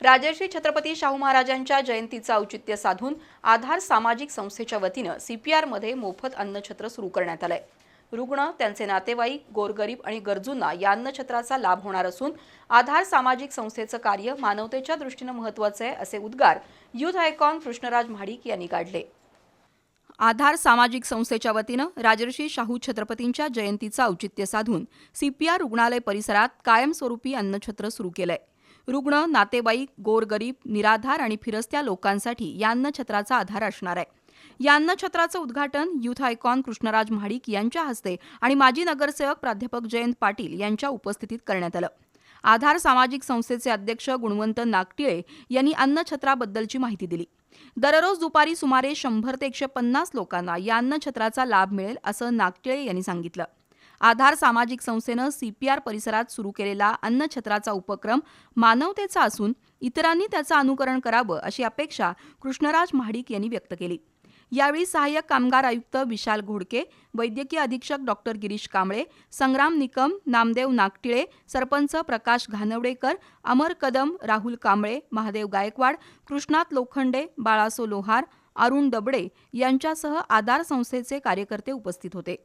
राजर्षी छत्रपती शाहू महाराजांच्या जयंतीचं औचित्य साधून आधार सामाजिक संस्थेच्या वतीनं सीपीआरमध्ये मोफत अन्नछत्र सुरू करण्यात आलंय. रुग्ण त्यांचे नातेवाईक गोरगरीब आणि गरजूंना या अन्नछत्राचा लाभ होणार असून आधार सामाजिक संस्थेचं कार्य मानवतेच्या दृष्टीनं महत्त्वाचं आहे असे उद्गार युथ आयकॉन कृष्णराज म्हाडिक यांनी काढले. आधार सामाजिक संस्थेच्या वतीनं राजर्षी शाहू छत्रपतींच्या जयंतीचं औचित्य साधून सीपीआर रुग्णालय परिसरात कायमस्वरूपी अन्नछत्र सुरू केलंय. रुग्ण नातेवाईक गोरगरीब निराधार आणि फिरस्त्या लोकांसाठी यान्न छत्राचा आधार असणार आहे. यान्न छत्राचं उद्घाटन युथ आयकॉन कृष्णराज म्हाडिक यांच्या हस्ते आणि माजी नगरसेवक प्राध्यापक जयंत पाटील यांच्या उपस्थितीत करण्यात आलं. आधार सामाजिक संस्थेचे अध्यक्ष गुणवंत नागटिळे यांनी अन्नछत्राबद्दलची माहिती दिली. दररोज दुपारी सुमारे शंभर ते एकशे पन्नास लोकांना या अन्नछत्राचा लाभ मिळेल असं नागटिळे यांनी सांगितलं. आधार सामाजिक संस्थेनं सीपीआर परिसरात सुरू केलेला अन्नछत्राचा उपक्रम मानवतेचा असून इतरांनी त्याचं अनुकरण करावं अशी अपेक्षा कृष्णराज महाडिक यांनी व्यक्त केली. यावेळी सहाय्यक कामगार आयुक्त विशाल घोडके वैद्यकीय अधीक्षक डॉक्टर गिरीश कांबळे संग्राम निकम नामदेव नागटिळे सरपंच प्रकाश घानवडेकर अमर कदम राहुल कांबळे महादेव गायकवाड कृष्णात लोखंडे बाळासो लोहार अरुण दबडे यांच्यासह आधार संस्थेचे कार्यकर्ते उपस्थित होते.